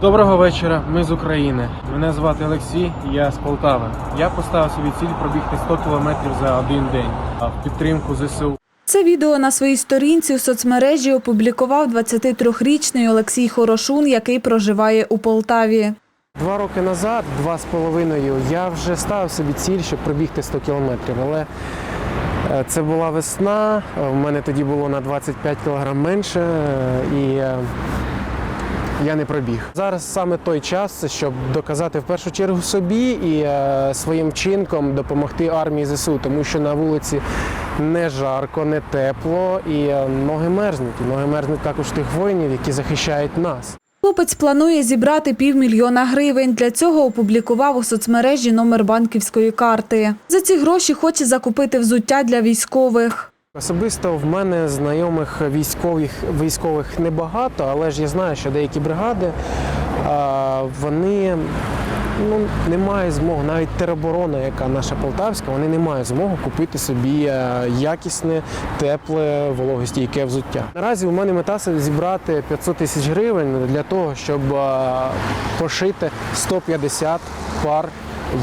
Доброго вечора, ми з України. Мене звати Олексій, я з Полтави. Я поставив собі ціль пробігти 100 кілометрів за один день в підтримку ЗСУ. Це відео на своїй сторінці у соцмережі опублікував 23-річний Олексій Хорошун, який проживає у Полтаві. Два роки назад, два з половиною, я вже ставив собі ціль, щоб пробігти 100 кілометрів. Але е, це була весна, в мене тоді було на 25 кілограм менше, е, і е, я не пробіг. Зараз саме той час, щоб доказати в першу чергу собі і е, своїм вчинком допомогти армії ЗСУ, тому що на вулиці не жарко, не тепло, і е, ноги мерзнуть. І ноги мерзнуть також тих воїнів, які захищають нас. Хлопець планує зібрати півмільйона гривень. Для цього опублікував у соцмережі номер банківської карти. За ці гроші хоче закупити взуття для військових. Особисто в мене знайомих військових військових небагато, але ж я знаю, що деякі бригади вони ну, не мають змоги, навіть тероборона, яка наша полтавська, вони не мають змоги купити собі е, якісне, тепле, вологостійке взуття. Наразі у мене мета зібрати 500 тисяч гривень для того, щоб е, пошити 150 пар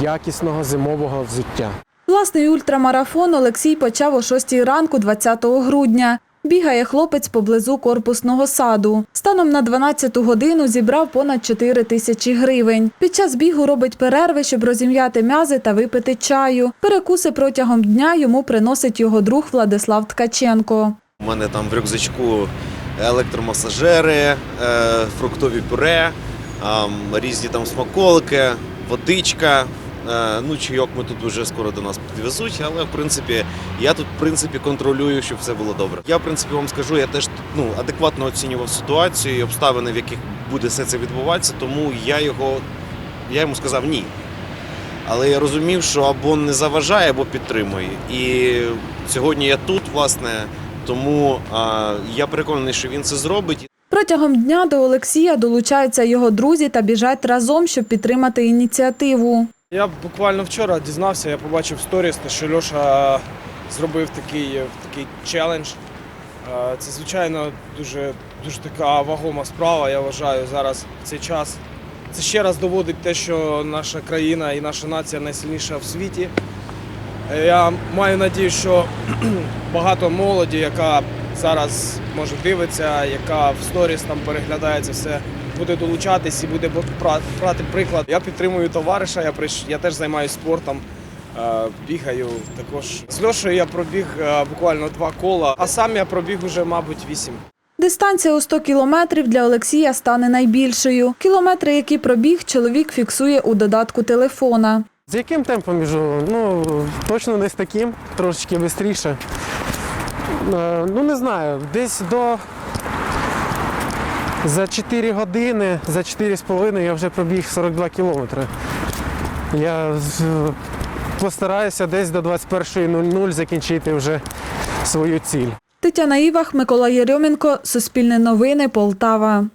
якісного зимового взуття. Власний ультрамарафон Олексій почав о 6 ранку 20 грудня. Бігає хлопець поблизу корпусного саду. Станом на 12 годину зібрав понад 4 тисячі гривень. Під час бігу робить перерви, щоб розім'яти м'язи та випити чаю. Перекуси протягом дня йому приносить його друг Владислав Ткаченко. У мене там в рюкзачку електромасажери, е, фруктові пюре, різні там смаколики, водичка. Е, Ну, чайок ми тут вже скоро до нас підвезуть, але в принципі я тут в принципі контролюю, щоб все було добре. Я в принципі вам скажу, я теж ну адекватно оцінював ситуацію і обставини, в яких буде все це відбуватися, тому я його я йому сказав ні. Але я розумів, що або не заважає, або підтримує. І сьогодні я тут, власне, тому а, я переконаний, що він це зробить. Протягом дня до Олексія долучаються його друзі та біжать разом, щоб підтримати ініціативу. Я буквально вчора дізнався, я побачив сторіс, що Льоша зробив такий, такий челендж. Е, Це, звичайно, дуже, дуже така вагома справа, я вважаю, зараз в цей час. Це ще раз доводить те, що наша країна і наша нація найсильніша в світі. Е, Я маю надію, що багато молоді, яка зараз може дивиться, яка в сторіс там переглядає це все, буде долучатись і буде бра- брати приклад. Я підтримую товариша, я прийш... я теж займаюся спортом. е, Бігаю також з Льошею я пробіг е, буквально два кола, а сам я пробіг уже, мабуть, вісім. Дистанція у 100 кілометрів для Олексія стане найбільшою. Кілометри, які пробіг, чоловік фіксує у додатку телефона. З яким темпом біжу? Ну, точно не з таким, трошечки швидше. Ну, не знаю, десь до. За 4 години, за 4,5 я вже пробіг 42 кілометри. Я постараюся десь до 21.00 закінчити вже свою ціль. Тетяна Івах, Микола Єрьоменко, Суспільне новини, Полтава.